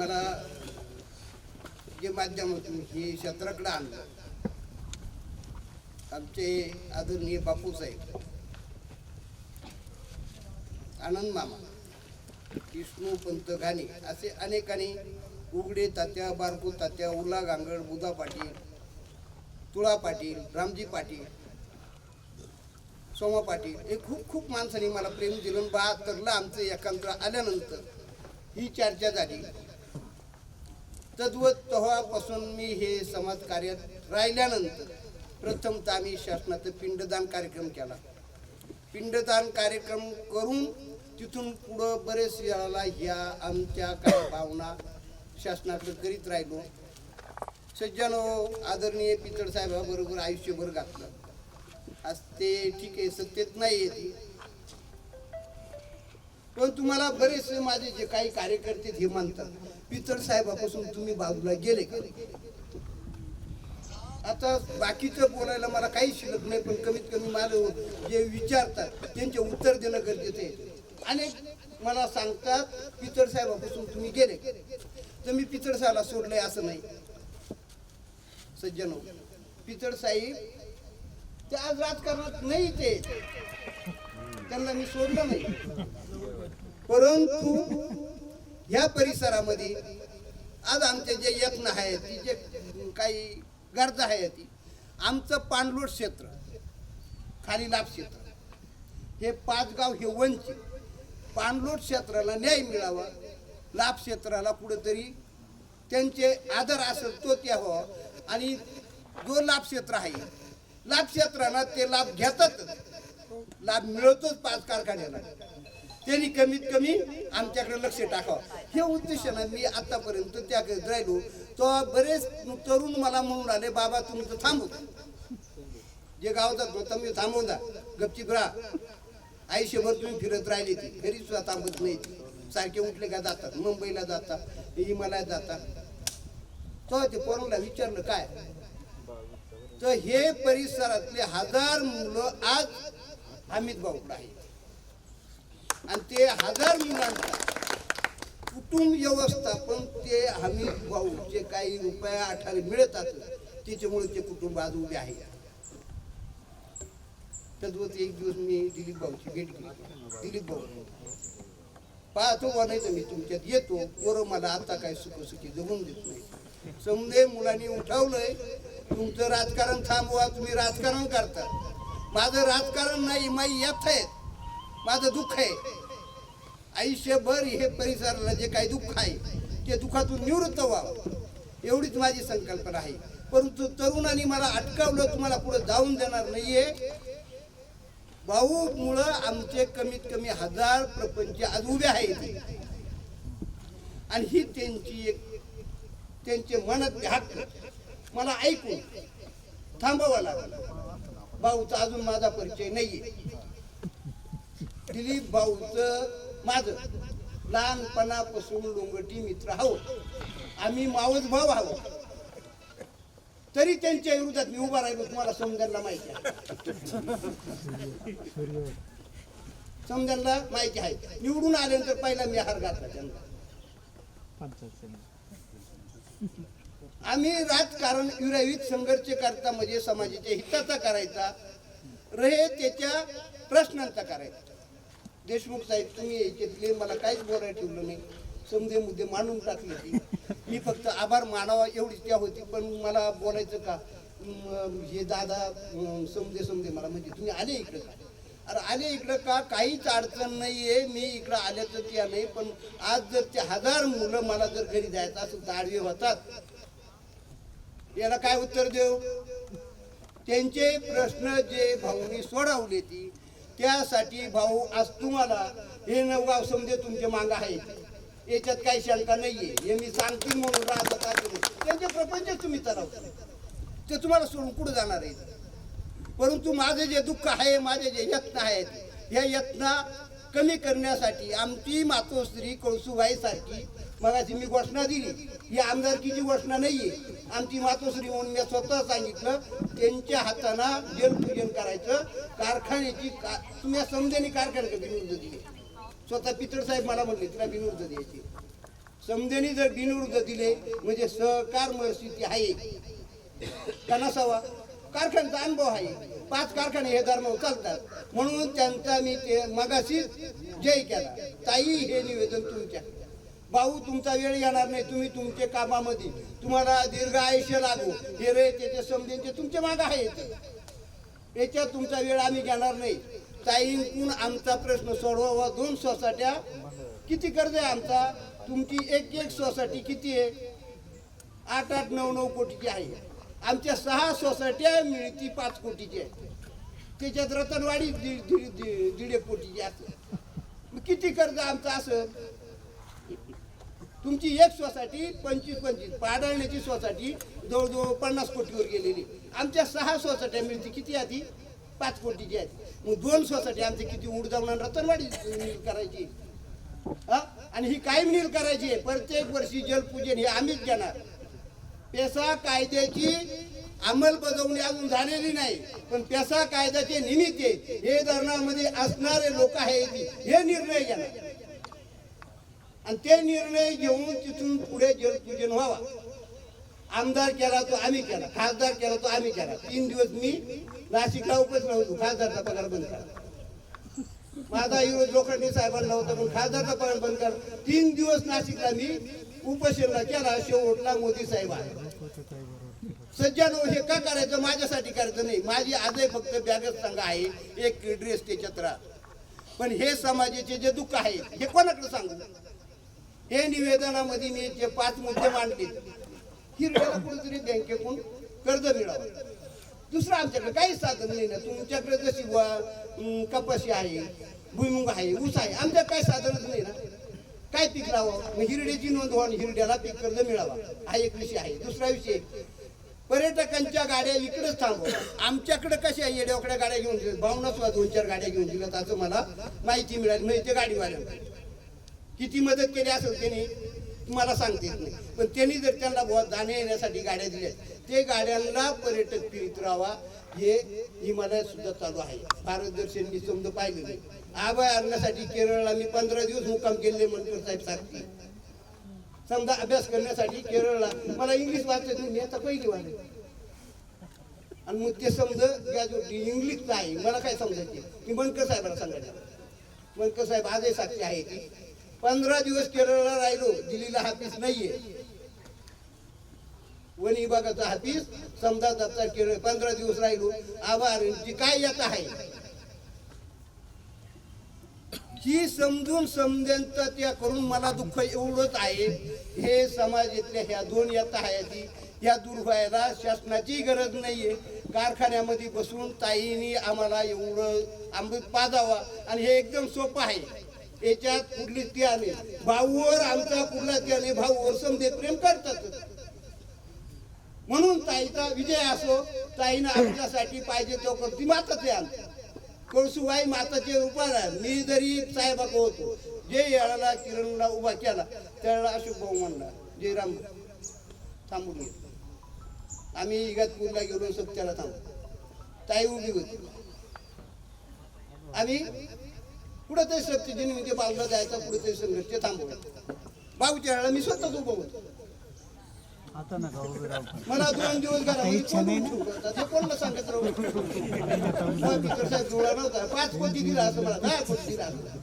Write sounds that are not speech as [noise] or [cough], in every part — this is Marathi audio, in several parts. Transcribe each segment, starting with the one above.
मला जे माध्यम होतं हे क्षेत्राकडं आणलं. आमचे आदरणीय बापूसाहेब आनंद मामा विष्णू पंत घाणे असे अनेकांनी उघडे तात्या बारकू तात्या उला गांगड बुधा पाटील तुळा पाटील रामजी पाटील सोमा पाटील हे खूप खूप माणसांनी मला प्रेम दिलं बहात्तरला आमचं एकांत्र आल्यानंतर ही चर्चा झाली. तद्वत तेव्हापासून मी हे समाज कार्यात राहिल्यानंतर प्रथमतः आम्ही शासनाचं पिंडदान कार्यक्रम केला. पिंडदान कार्यक्रम करून तिथून पुढं बरेच वेळाला ह्या आमच्या काही भावना शासनाकडे करीत राहिलो. सज्जनो हो, आदरणीय पितळ साहेबाबरोबर आयुष्यभर घातलं. आज ते ठीक आहे सत्तेत नाही येते पण तुम्हाला बरेचसे माझे जे काही कार्यकर्ते हे म्हणतात पितळ साहेबापासून तुम्ही बाजूला गेले आता बाकीचं बोलायला मला काही शिल्लक नाही पण कमीत कमी मला जे विचारतात त्यांचे उत्तर देणं गरजेचं आहे. अनेक मला सांगतात पितळ साहेबापासून तुम्ही गेले तर मी पितळ साहेबला सोडलंय असं नाही. सज्जनो पितळ साहेब ते आज राजकारणात नाही ते. त्यांना मी सोडलं नाही. परंतु ह्या परिसरामध्ये आज आमचे जे यत्न आहेत ती जे काही गरजा आहे ती आमचं पाणलोट क्षेत्र खाली लाभ क्षेत्र हे पाच गाव हे वंचित पाणलोट क्षेत्राला न्याय मिळावा लाभ क्षेत्राला कुठेतरी त्यांचे आदर असेल तो त्या हो आणि जो लाभ क्षेत्र आहे लाभ क्षेत्राला ते लाभ घेतात लाभ मिळतोच पाच कारखान्याला. त्यांनी कमीत कमी आमच्याकडे लक्ष टाकावं. हे उद्देश ना मी आतापर्यंत त्याकडे राहिलो. तो बरेच तरुण मला म्हणून आले बाबा तुम्ही तर थांबू जे गाव जातो तुम्ही थांबवून जा गपचीप राहा. आयुष्यभर तुम्ही फिरत राहिले ती. घरी सुद्धा थांबत नाही सारखे उठले का जातात. मुंबईला जातात हिमालयात जातात. तो ते पोरांना विचारलं काय? तर हे परिसरातले हजार मुलं आज हमीद भाऊकडे आहेत. आणि ते हजार मुलांचा कुटुंब व्यवस्थापन ते हमी भाऊ जे काही रुपया आठाने मिळतात त्याच्यामुळे ते कुटुंब आज उभे आहे. तद्वत एक दिवस मी दिलीप भाऊची भेट घेतली दिलीप भाऊ पाहतो म्हणायचं नाही तर मी तुमच्यात येतो. पोरं मला आता काय सुखसुखी जगून देत नाही समजे मुलांनी उठवलंय तुमचं राजकारण थांबवा तुम्ही राजकारण करता. माझं राजकारण नाही माई यथ आहेत. माझं दुःख आहे. आयुष्यभर हे परिसराला जे काही दुःख आहे ते दुःखातून निवृत्त व्हावं. एवढीच माझी संकल्पना आहे. परंतु तरुणांनी मला अटकावलं तुम्हाला पुढे जाऊन देणार नाहीये. भाऊ मुळे आमचे कमीत कमी हजार प्रपंच आज उभे आहेत. आणि ही त्यांची एक त्यांचे मनात हक्क. मला ऐकून थांबावं लागला. भाऊचा अजून माझा परिचय नाहीये. दिलीप भाऊचं माझं. लहानपणापासून डोंगटी मित्र आहोत आम्ही मावस भाऊ आहोत तरी त्यांच्या विरोधात मी उभा राहिलो तुम्हाला समजायला माहिती आहे. समजायला माहिती आहे. निवडून आल्यानंतर पहिला मी हार घातला त्यांना. आम्ही राजकारण विरहित संघर्ष करता म्हणजे समाजाच्या हिताचा करायचा. रहे त्याच्या प्रश्नांचा करायचा. देशमुख साहेब तुम्ही याच्यातले मला काहीच बोलायला ठेवलं नाही. समजे मुद्दे मांडून टाकले मी फक्त आभार मानावा एवढीच त्या होती पण मला बोलायचं का? हे दादा समजे समजे मला म्हणजे तुम्ही आले इकडं का? अरे आले इकडं का? काहीच अडचण नाही आहे मी इकडं आल्याचं त्या नाही पण आज जर ते हजार मुलं मला जर घरी जायचं असं दाडवे होतात. याला काय उत्तर देऊ? त्यांचे प्रश्न जे भाऊनी सोडवले ती त्यासाठी भाऊ आज तुम्हाला हे नवगाव समजे तुमचे मांग आहे याच्यात काही शंका नाहीये. हे मी सांगतील म्हणून राहतात आहे त्यांचे प्रपंच तुम्ही चालवता. ते तुम्हाला सोडून कुठं जाणार आहे परंतु माझे जे दुःख आहे माझे जे यत्न आहेत या यत्न कमी करण्यासाठी आमची मातोश्री कळसुबाई सारखी मगाची मी घोषणा दिली. ही आमदारकीची घोषणा नाहीये. आमची मातोश्री म्हणून मी स्वतः सांगितलं त्यांच्या हातानं जलपूजन करायचं. कारखान्याची का तुम्ही समजेने कारखान्याचं विरुद्ध दिली. स्वतः पितळ साहेब मला म्हणले तिला विरुद्ध द्यायची. समजेने जर बिनविरुद्ध दिले म्हणजे सहकार परिस्थिती आहे. का नसावा? कारखान्याचा अनुभव आहे. पाच कारखाने हे धर्म चालतात. म्हणून त्यांचा मी ते मगाशी जय केला. ताई हे निवेदन तुमच्या भाऊ तुमचा वेळ येणार नाही. तुम्ही तुमच्या कामामध्ये. तुम्हाला दीर्घ आयुष्य लागू. हे रे त्याचे समजेन ते तुमच्या माग आहेत. याच्यात तुमचा वेळ आम्ही घेणार नाही. ताईंकून आमचा प्रश्न सोडवावा. दोन सोसाट्या. किती कर्ज आहे आमचा? तुमची एक एक सोसायटी किती आहे? आठ आठ नऊ नऊ कोटीची आहे. आमच्या सहा सोसायट्या मिळती पाच कोटीची आहे त्याच्यात रतनवाडी दीड दीड दीड दीड एक कोटीची असते मग किती कर्ज आमचं असं? तुमची एक सोसायटी पंचवीस पंचवीस पाडळण्याची सोसायटी जवळजवळ पन्नास कोटीवर गेलेली. आमच्या सहा सोसायट्या मिळते. किती आधी पाच कोटीची आहेत. मग दोन सोसायटी आमची किती? उड जाऊन रतनवाडी नील करायची. हा? आणि ही कायम नील करायची? आहे प्रत्येक वर्षी जलपूजन हे आम्हीच घेणार. पेसा कायद्याची अंमलबजावणी अजून झालेली नाही. पण पेसा कायद्याचे निमित्त हे धरणामध्ये असणारे लोक आहेत. हे निर्णय घेणार. आणि ते निर्णय घेऊन तिथून पुढे जलपूजन व्हावा. आमदार केला तो आम्ही केला. खासदार केला तो आम्ही केला. तीन दिवस मी नाशिकला उपस्थित होतो. खासदारचा पगार बंद करा. माझा विरोध लोखंडे साहेबांना होता पण खासदारचा पगार बंद करा. तीन दिवस नाशिकला मी उपशेला केला. शेवटला मोदी साहेब आहे सज्जन हे का करायचं? माझ्यासाठी करायचं नाही. माझी आजही फक्त बॅगच सांगा आहे. एक ड्रेस त्याच्यात राहा पण हे समाजाचे जे दुःख आहे हे कोणाकडे सांगू? हे निवेदनामध्ये मी जे पाच मुद्दे मांडले हिरव्याला कुठेतरी बँकेकडून कर्ज मिळावं. दुसरं आमच्याकडे काही साधन नाही ना. तुमच्याकडे जशी वा कपाशी आहे भुईमुग आहे ऊस आहे आमच्या काही साधनच नाही ना. काय पीक लावावं? मग हिरड्याची नोंद व्हावी हिरड्याला पीक कर्ज मिळावा. हा एक विषय आहे. दुसरा विषय पर्यटकांच्या गाड्या इकडेच थांबव. आमच्याकडे कशा येड्याकडे गाड्या घेऊन दिल्या भावना सुद्धा दोन चार गाड्या घेऊन दिल्यात असं मला माहिती मिळाली. म्हणजे ते गाडीवाल्या किती मदत केली असेल त्यांनी मला सांगता येत नाही. पण त्यांनी जर त्यांना जाण्या येण्यासाठी गाड्या दिल्या ते गाड्यांना पर्यटक फिरत राहावा हे हिमालयात सुद्धा चालू आहे. भारत दर्शन मी समजा पाहिलं नाही आभा आणण्यासाठी केरळला मी पंधरा दिवस मुक्काम केले मनकर साहेब सांगते समजा अभ्यास करण्यासाठी केरळला मला इंग्लिश वाचत नाही मी आता पहिली वाले आणि मग ते समज इंग्लिशचं आहे मला काय समजायचे मी बनकर साहेबांना सांगायला बनकर साहेब आजही साक्षी आहे की पंधरा दिवस केरळला राहिलो दिल्लीला हापीस नाहीये. वन विभागाचा हापीस समजा दत्ता केरळ पंधरा दिवस राहिलो. आभार काय येत आहे जी समजून समजेंत त्या करून मला दुःख एवढंच आहे. हे समाजातल्या ह्या दोन येत आहे या दूर व्हायला शासनाची गरज नाहीये. कारखान्यामध्ये बसून ताईनी आम्हाला एवढं अमृत पाजावा आणि हे एकदम सोपं आहे. याच्यात कुठली त्याने भाऊवर आमचा कुठला भाऊ भाऊवर समजे प्रेम करतात. म्हणून ताईचा विजय असो ताईनं आमच्यासाठी पाहिजे तो करती माताच आहे आमच्या कळसुबाई माताचे उपाय मी जरी साहेबाक होतो जे याळाला किरणला उभा केला त्याला अशोक भाऊ म्हणला जयराम थांबून घे. आम्ही इगतपूरला गेलो सत्याला थांबलो. ताई उभी होती. आम्ही कुठं तरी सत्यजीने म्हणजे बाजूला जायचा कुठे तरी संघर्ष ते थांबवलं. भाऊच्या वेळेला मी स्वतःच उभं होतो. मला दोन दिवस करतात? हे कोणाला सांगत राहू? मग साहेब नव्हता पाच कोटी दिला असं मला दहा कोटी दिला असं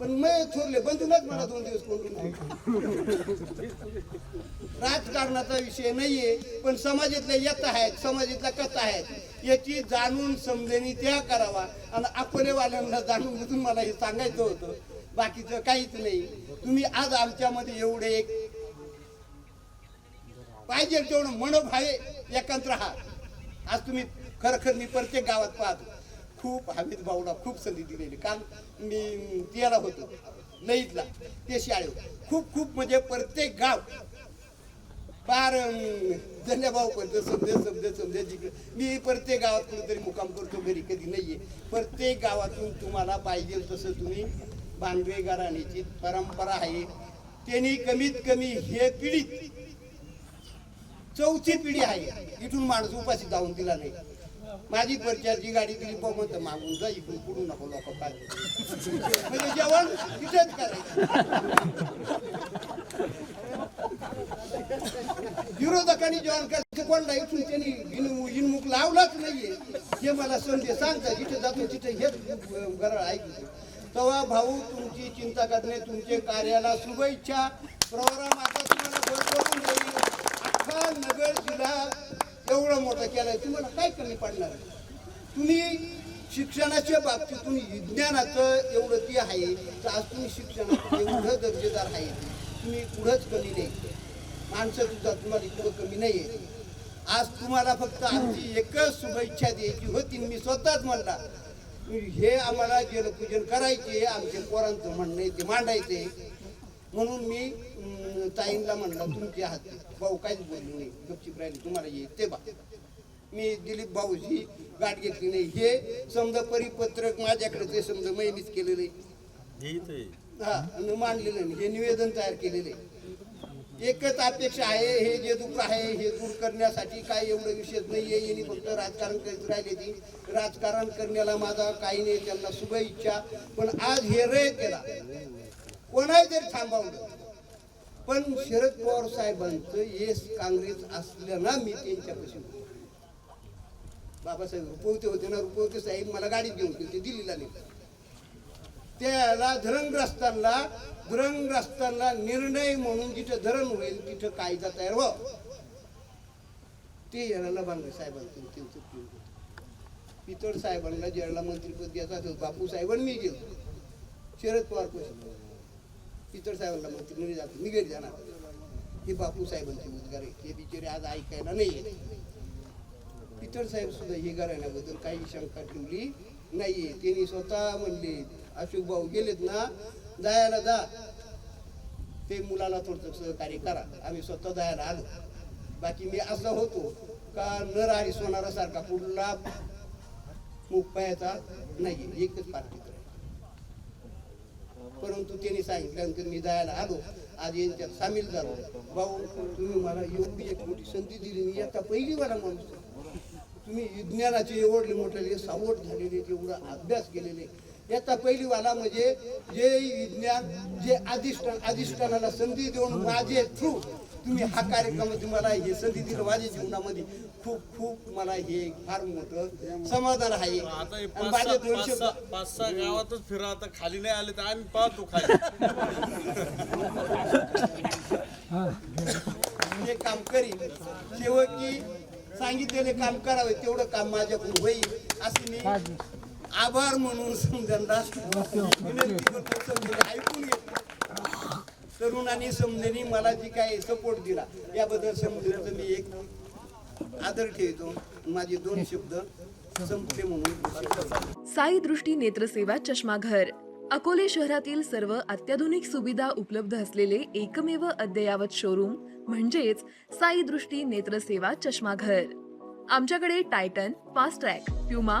पण मी थोरले बंधूनच मला दोन दिवस कोण राजकारणाचा विषय नाहीये पण समाजातल्या येत आहेत समाजातल्या कथा आहेत. याची जाणून समजणी त्या करावा. आणि अकोलेवाल्यांना जाणून बुजून मला हे सांगायचं होतं. बाकीचं काहीच नाही. तुम्ही आज आमच्यामध्ये एवढे एक पाहिजे तेवढं मनोभावे एकांत राहा. आज तुम्ही खरखर मी प्रत्येक गावात पाहतो. खूप हमीद भाऊला खूप संधी दिलेली. काल मी त्याला होतो. लईतला ते शाळे खूप खूप म्हणजे प्रत्येक गाव फार धन्यभाव करतो समजे समजे समजे जिकडे मी प्रत्येक गावात कुठेतरी मुकाम करतो घरी कधी नाही आहे प्रत्येक गावातून तुम्हाला पाहिजे तसं तुम्ही बांधवे घराण्याची परंपरा आहे. त्यांनी कमीत कमी हे पिढीत चौथी पिढी आहे. इथून माणूस उपाशी जाऊन दिला नाही. माझी परचारची गाडी दिली पाहू म्हणतं मागून जा इकडून पुढून नको लोक काय [laughs] म्हणजे जेवण तिथेच करायचं. विरोधकांनी जॉन करायचं कोणला इथून त्यांनी इनमुख लावलाच नाहीये. हे मला संदेश सांगता जिथे जातो तिथे हेच गरळ ऐकतो. तेव्हा भाऊ तुमची चिंता करणे तुमचे कार्याला शुभेच्छा. प्रोग्राम आता तुम्हाला बोलवून देईल. अख्खा नगर जिल्हा एवढं मोठं केलंय तुम्हाला काय कमी पडणार? तुम्ही शिक्षणाच्या बाबतीत तुम्ही विज्ञानाचं एवढं ती आहे तर आज तुम्ही शिक्षणाचं एवढं दर्जेदार आहे. तुम्ही पुढंच कमी नाही. माणसं सुद्धा तुम्हाला इकडं कमी नाही आहे आज तुम्हाला फक्त आमची एकच शुभेच्छा द्यायची होती मी स्वतःच म्हणला हे आम्हाला जलपूजन करायचे आमच्या पोरांचं म्हणणं आहे ते मांडायचे. म्हणून मी ताईंना म्हणलं तुमचे हात भाऊ काहीच बोलले नाही गपचीप राहिली तुम्हाला ये ते बा मी दिलीप भाऊची गाठ घेतली नाही. हे समजा परिपत्रक माझ्याकडे ते समजा मैनीच केलेलं. आहे हा मांडलेलं नाही हे निवेदन तयार केलेले एकच अपेक्षा आहे हे जे दुःख आहे हे दूर करण्यासाठी काय एवढं विशेष नाही आहे यांनी फक्त राजकारण करीत राहिले ती. राजकारण करण्याला माझा काही नाही त्यांना शुभेच्छा. पण आज हे रे केला कोणाही तरी थांबवलं पण शरद पवार साहेबांचं येस काँग्रेस असलं ना मी त्यांच्यापासून बाबासाहेब रुपवते होते ना रुपवते साहेब मला गाडीत घेऊन गेले ते दिल्लीला नाही त्याला धरणग्रस्तांना धरणग्रस्तांना निर्णय म्हणून जिथं धरण होईल तिथं कायदा तयार व्हा ते याला बांगरे साहेबांचं पितळ साहेबांना ज्याला मंत्रीपद द्यायचं बापू साहेबांनी गेलो शरद पवारपासून पितळ साहेबांना मंत्री नाही जातो मी घरी जाणार. हे बापू साहेबांचे उद्गार आहे हे बिचारे आज ऐकायला नाही पितळ साहेब सुद्धा हे घराण्याबद्दल काही शंका ठेवली नाहीये. त्यांनी स्वतः म्हणले अशोक भाऊ गेलेत ना जायला जा. ते मुलाला थोडंसं सहकार्य करा. आम्ही स्वतः जायला आलो. बाकी मी असं होतो का नर आणि सोनारा सारखा कुठला मुख पायाचा नाही एकच पार्टी परंतु त्यांनी सांगितल्यानंतर मी जायला आलो. आज यांच्यात सामील झालो. भाऊ तुम्ही मला एवढी एक मोठी संधी दिली. मी आता पहिली मला माणूस तुम्ही विज्ञानाचे एवढले मोठे सावट झालेले एवढा अभ्यास केलेले. याचा पहिली वाला म्हणजे जे विज्ञान जे अधिष्ठान अधिष्ठानाला संधी देऊन माझे थ्रू तुम्ही हा कार्यक्रम तुम्हाला हे संधी दिलं. माझ्या जीवनामध्ये खूप खूप मला हे फार मोठं समाधान आहे. हे पाच सहा गावातच फिरा आता खाली नाही आले तर आम्ही पाहतो खाली. जे काम करीन. शेवटी सांगितलेले काम करावे तेवढं काम माझ्याकडून होईल असे मी आभार म्हणून समजांना ऐकून घेतो तरुणांनी समजेनी मला जी काही सपोर्ट दिला याबद्दल समजून मी एक आदर ठेवतो माझे दोन शब्द संपले म्हणून. साई दृष्टी नेत्रसेवा चष्माघर. अकोले शहरातील सर्व अत्याधुनिक सुविधा उपलब्ध असलेले एकमेव अद्ययावत शोरूम म्हणजेच साई दृष्टी नेत्रसेवा चष्माघर. आमच्याकडे Titan fast track Puma